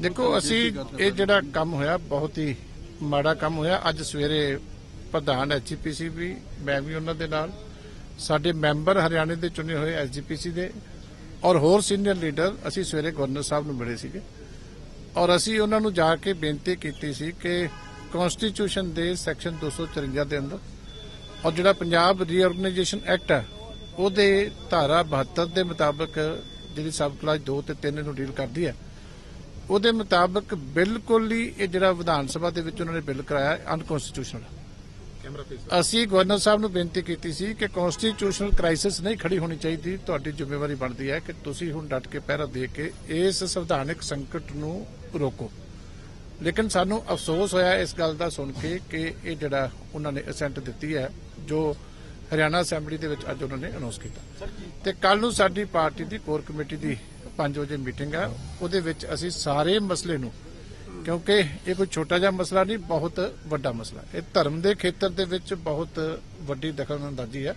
ਦੇਖੋ ਅਸੀਂ ਇਹ ਜਿਹੜਾ ਕੰਮ ਹੋਇਆ ਬਹੁਤ ਹੀ ਮਾੜਾ ਕੰਮ ਹੋਇਆ। ਅੱਜ ਸਵੇਰੇ ਪ੍ਰਧਾਨ ਐਚਪੀਸੀ ਵੀ ਮੈਂ ਵੀ ਉਹਨਾਂ ਦੇ ਨਾਲ। ਸਾਡੇ ਮੈਂਬਰ ਹਰਿਆਣੇ ਦੇ ਚੁਣੇ ਹੋਏ ਐਸਜੀਪੀਸੀ ਦੇ ਔਰ ਹੋਰ ਸੀਨੀਅਰ ਲੀਡਰ ਅਸੀਂ ਸਵੇਰੇ ਗਵਰਨਰ ਸਾਹਿਬ ਨੂੰ ਮਿਲੇ ਸੀਗੇ। ਔਰ ਅਸੀਂ ਉਹਨਾਂ ਨੂੰ ਜਾ ਕੇ ਬੇਨਤੀ ਕੀਤੀ ਸੀ ਕਿ ਕਨਸਟੀਟਿਊਸ਼ਨ ਦੇ ਸੈਕਸ਼ਨ 254 ਦੇ ਅੰਦਰ ਔਰ ਜਿਹੜਾ ਪੰਜਾਬ ਰੀਆਰਗੇਨਾਈਜੇਸ਼ਨ ਐਕਟ ਹੈ ਉਹਦੇ ਧਾਰਾ 72 ਦੇ ਮੁਤਾਬਕ ਜਿਹੜੀ ਸਬ ਕਲਾਸ 2 ਤੇ 3 ਨੂੰ ਡੀਲ ਕਰਦੀ ਹੈ ਉਹਦੇ ਮੁਤਾਬਕ ਬਿਲਕੁਲ ਹੀ ਇਹ ਜਿਹੜਾ ਵਿਧਾਨ ਸਭਾ ਦੇ ਵਿੱਚ ਉਹਨਾਂ ਨੇ ਬਿੱਲ ਕਰਾਇਆ ਅਨਕਨਸਟੀਟਿਊਸ਼ਨਲ ਅਸੀਂ ਗਵਰਨਰ ਸਾਹਿਬ ਨੂੰ ਬੇਨਤੀ ਕੀਤੀ ਸੀ ਕਿ ਕਨਸਟੀਟਿਊਸ਼ਨਲ ਕ੍ਰਾਈਸਿਸ ਨਹੀਂ ਖੜੀ ਹੋਣੀ ਚਾਹੀਦੀ ਤੁਹਾਡੀ ਜ਼ਿੰਮੇਵਾਰੀ ਬਣਦੀ ਹੈ ਕਿ ਤੁਸੀਂ ਹੁਣ ਡਟ ਕੇ ਪਹਿਰਾ ਦੇ ਕੇ ਇਸ ਸੰਵਿਧਾਨਕ ਸੰਕਟ ਨੂੰ ਰੋਕੋ। ਲੇਕਿਨ ਸਾਨੂੰ ਅਫਸੋਸ ਹੋਇਆ ਇਸ ਗੱਲ ਦਾ ਸੁਣ ਕੇ ਕਿ ਇਹ ਜਿਹੜਾ ਉਹਨਾਂ ਨੇ ਅਸੈਂਟ ਦਿੱਤੀ ਹੈ ਜੋ ਹਰਿਆਣਾ ਅਸੈਂਬਲੀ ਦੇ ਵਿੱਚ ਅੱਜ ਉਹਨਾਂ ਨੇ ਅਨਾਉਂਸ ਕੀਤਾ। ਤੇ ਕੱਲ ਨੂੰ ਸਾਡੀ ਪਾਰਟੀ ਦੀ ਕੋਰ ਕਮੇਟੀ ਦੀ 5 ਵਜੇ ਮੀਟਿੰਗ ਹੈ ਉਹਦੇ ਵਿੱਚ ਅਸੀਂ ਸਾਰੇ ਮਸਲੇ ਨੂੰ, ਕਿਉਂਕਿ ਇਹ ਕੋਈ ਛੋਟਾ ਜਿਹਾ ਮਸਲਾ ਨਹੀਂ, ਬਹੁਤ ਵੱਡਾ ਮਸਲਾ। ਇਹ ਧਰਮ ਦੇ ਖੇਤਰ ਦੇ ਵਿੱਚ ਬਹੁਤ ਵੱਡੀ ਦਖਲਅੰਦਾਜ਼ੀ ਹੈ।